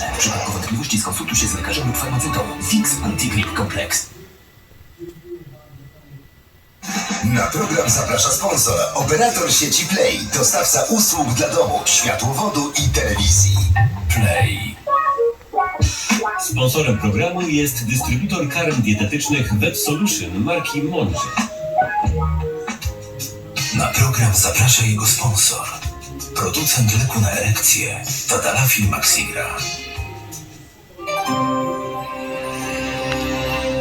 medyczne. W przypadku wątpliwości skonsultuj się z lekarzem lub farmaceutą. Fix Antigrip Complex. Na program zaprasza sponsor, operator sieci Play, dostawca usług dla domu, światłowodu i telewizji. Play. Sponsorem programu jest dystrybutor karm dietetycznych Vet Solution marki Monże. Na program zaprasza jego sponsor, producent leku na erekcję, Tadalafil Maxigra.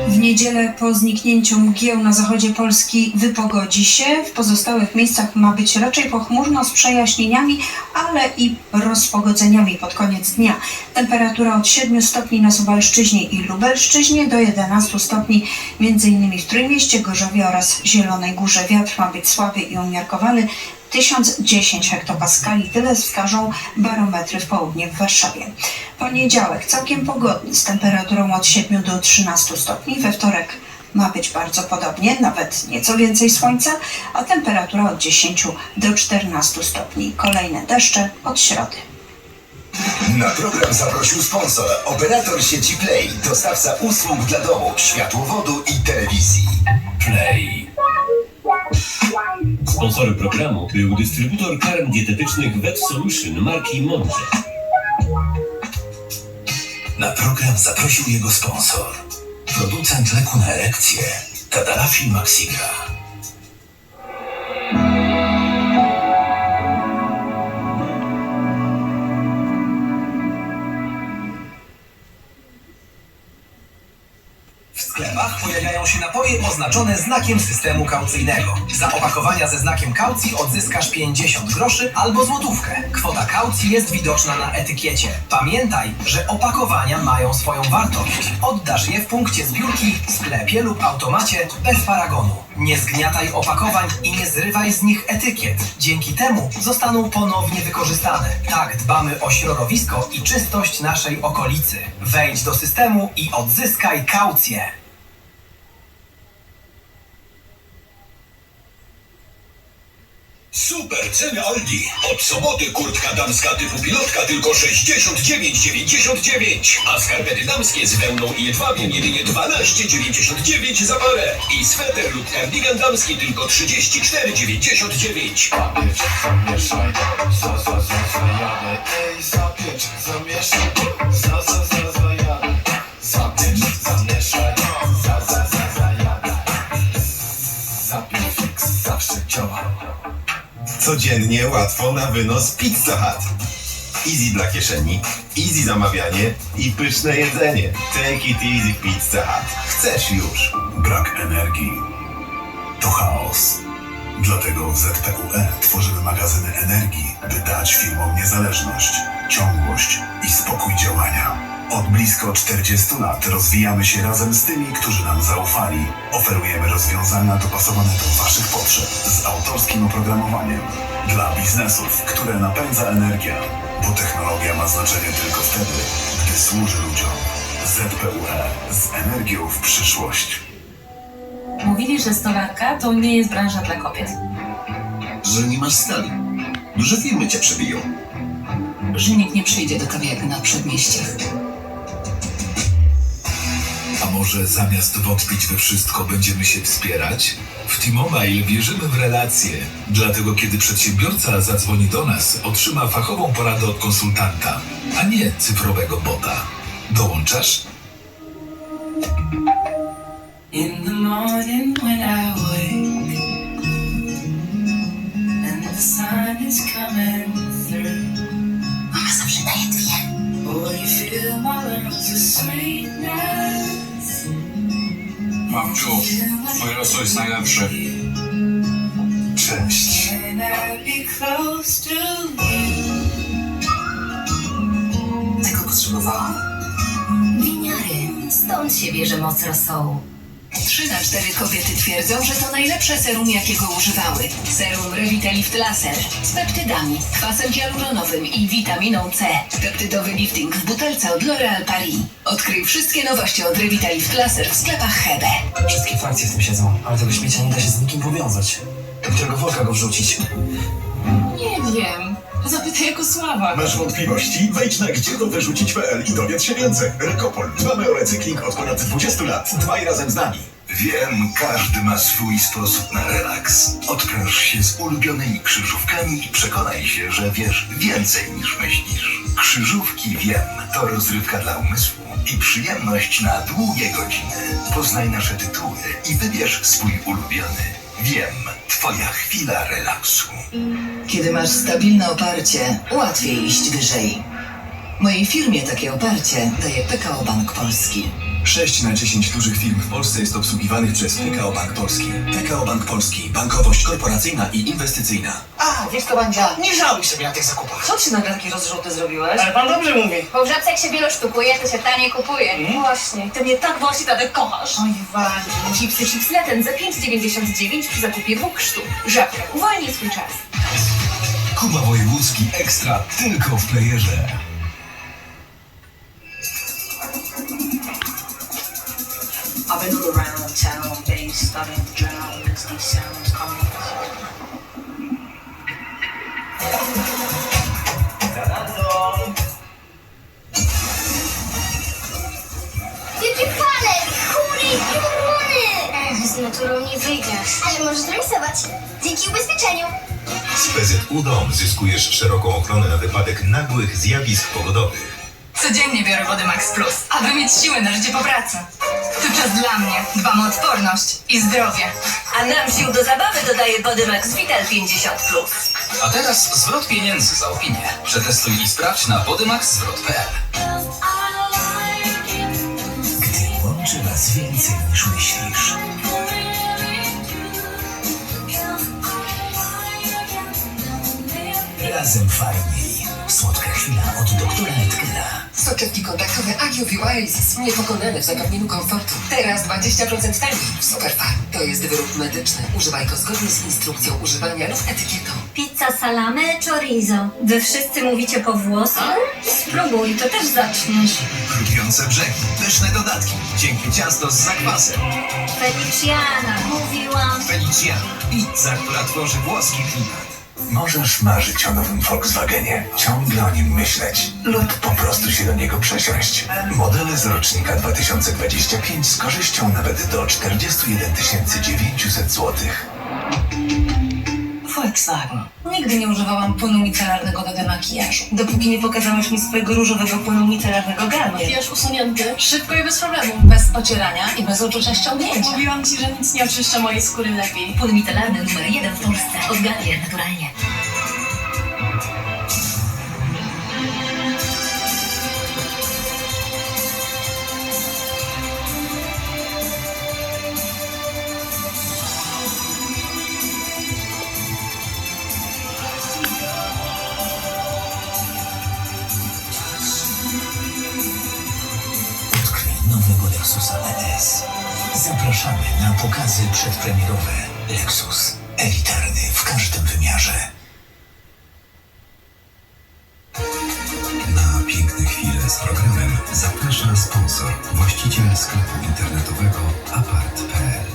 W niedzielę po zniknięciu mgieł na zachodzie Polski wypogodzi się. W pozostałych miejscach ma być raczej pochmurno z przejaśnieniami, ale i rozpogodzeniami pod koniec dnia. Temperatura od 7 stopni na Suwalszczyźnie i Lubelszczyźnie do 11 stopni m.in. w Trójmieście, Gorzowie oraz Zielonej Górze. Wiatr ma być słaby i umiarkowany. 1010 hektopaskali, tyle wskażą barometry w południe w Warszawie. Poniedziałek całkiem pogodny z temperaturą od 7 do 13 stopni. We wtorek ma być bardzo podobnie, nawet nieco więcej słońca, a temperatura od 10 do 14 stopni. Kolejne deszcze od środy. Na program zaprosił sponsor, operator sieci Play, dostawca usług dla domu, światłowodu i telewizji. Play. Sponsorem programu był dystrybutor karm dietetycznych Vet Solution marki Monże. Na program zaprosił jego sponsor, producent leku na erekcję, Tadalafil Maxigra. Pojawiają się napoje oznaczone znakiem systemu kaucyjnego. Za opakowania ze znakiem kaucji odzyskasz 50 groszy albo złotówkę. Kwota kaucji jest widoczna na etykiecie. Pamiętaj, że opakowania mają swoją wartość. Oddasz je w punkcie zbiórki, sklepie lub automacie bez paragonu. Nie zgniataj opakowań i nie zrywaj z nich etykiet. Dzięki temu zostaną ponownie wykorzystane. Tak dbamy o środowisko i czystość naszej okolicy. Wejdź do systemu i odzyskaj kaucję. Super ceny Aldi. Od soboty kurtka damska typu pilotka tylko 69,99. A skarpety damskie z wełną i jedwabiem jedynie 12,99 za parę. I sweter lub kardigan damski tylko 34,99. Zamieszaj, za, za, za, zajadę zapiecz, zamieszaj Za, za, za, Codziennie łatwo na wynos Pizza Hut. Easy dla kieszeni, easy zamawianie i pyszne jedzenie. Take it easy Pizza Hut. Chcesz już. Brak energii to chaos. Dlatego w ZPUE tworzymy magazyny energii, by dać firmom niezależność, ciągłość i spokój działania. Od blisko 40 lat rozwijamy się razem z tymi, którzy nam zaufali. Oferujemy rozwiązania dopasowane do Waszych potrzeb z autorskim oprogramowaniem. Dla biznesów, które napędza energia, bo technologia ma znaczenie tylko wtedy, gdy służy ludziom. ZPUE z energią w przyszłość. Mówili, że stolarka to nie jest branża dla kobiet. Że nie masz stali. Duże firmy cię przebiją. Że nikt nie przyjdzie do kawiarni na przedmieściach. A może zamiast wątpić we wszystko, będziemy się wspierać? W T-Mobile wierzymy w relacje. Dlatego, kiedy przedsiębiorca zadzwoni do nas, otrzyma fachową poradę od konsultanta, a nie cyfrowego bota. Dołączasz? In the morning when I wake and the sun is coming through. Mama zawsze daje dwie. Oh, you feel my sweetness. Mamciu, moje rosół jest najlepszy Cześć. Tego potrzebowałam. Winiary. Stąd się bierze moc rosołu. Trzy na cztery kobiety twierdzą, że to najlepsze serum, jakiego używały. Serum Revitalift Laser z peptydami, kwasem hialuronowym i witaminą C. Peptydowy lifting w butelce od L'Oréal Paris. Odkryj wszystkie nowości od Revitalift Laser w sklepach Hebe. Wszystkie frakcje w tym siedzą, ale tego śmiecia nie da się z nikim powiązać. Do którego worka go wrzucić? Nie wiem. Zapytaj jako Sława. Masz wątpliwości? Wejdź na gdzie to wyrzucić.pl i dowiedz się więcej. Rekopol. Dbamy o recykling od ponad 20 lat. Dbaj razem z nami. Wiem, każdy ma swój sposób na relaks. Odpręż się z ulubionymi krzyżówkami i przekonaj się, że wiesz więcej niż myślisz. Krzyżówki Wiem to rozrywka dla umysłu i przyjemność na długie godziny. Poznaj nasze tytuły i wybierz swój ulubiony. Wiem, twoja chwila relaksu. Kiedy masz stabilne oparcie, łatwiej iść wyżej. Mojej firmie takie oparcie daje PKO Bank Polski. 6 na 10 dużych firm w Polsce jest obsługiwanych przez PKO Bank Polski. PKO Bank Polski. Bankowość korporacyjna i inwestycyjna. A, wiesz co, Bandzia? Nie żałuj sobie na tych zakupach. Co ty nagle taki rozrzuty zrobiłeś? Ale pan dobrze mówi. Bo w żabce jak się wiele sztukuje, to się taniej kupuje. Właśnie. Ty mnie tak właśnie Tadek kochasz. Oj, Wandziu. Chipsy Chipsletten za 5,99 przy zakupie dwóch sztuk. Żabka. Uwolnij swój czas. Kuba Wojewódzki Ekstra tylko w playerze. The drown, as these sounds come. Jaki palec! Chmury i! Ech, z naturą nie wyjdziesz. Ale możesz zrejsować. Dzięki ubezpieczeniu. Z PZU Dom zyskujesz szeroką ochronę na wypadek nagłych zjawisk pogodowych. Codziennie biorę Wody Max Plus, aby mieć siłę na życie po pracy. To czas dla mnie. Dbam o odporność i zdrowie. A nam sił do zabawy dodaje Bodymax Vital 50+. A teraz zwrot pieniędzy za opinię. Przetestuj i sprawdź na bodymαξzwrot.pl Gdy łączy was więcej niż myślisz. Razem fajniej. Słodka chwila od doktora Edgera. Soczewki kontaktowe Agio Oasis niepokonane w zapewnieniu komfortu. Teraz 20% taniej. Superfarm. To jest wyrób medyczny. Używaj go zgodnie z instrukcją używania lub etykietą. Pizza salame, chorizo. Wy wszyscy mówicie po włosku? Spróbuj, to też zaczniesz. Chrupiące brzegi, pyszne dodatki. Dzięki ciasto z zakwasem. Feliciana, mówiłam. Feliciana. Pizza, która tworzy włoski klimat. Możesz marzyć o nowym Volkswagenie, ciągle o nim myśleć lub po prostu się do niego przesiąść. Modele z rocznika 2025 z korzyścią nawet do 41 900 zł. Volkswagen. Nigdy nie używałam płynu micelarnego do demakijażu. Dopóki nie pokazałeś mi swojego różowego płynu micelarnego Garnier. Makijaż usunięty. Szybko i bez problemu. Bez pocierania i bez uczucia ściągnięcia. Mówiłam ci, że nic nie oczyszcza mojej skóry lepiej. Płyn mitelarny numer jeden w Polsce. Od naturalnie. Zapraszamy na pokazy przedpremierowe. Lexus. Elitarny w każdym wymiarze. Na piękne chwile z programem zaprasza sponsor, właściciel sklepu internetowego apart.pl.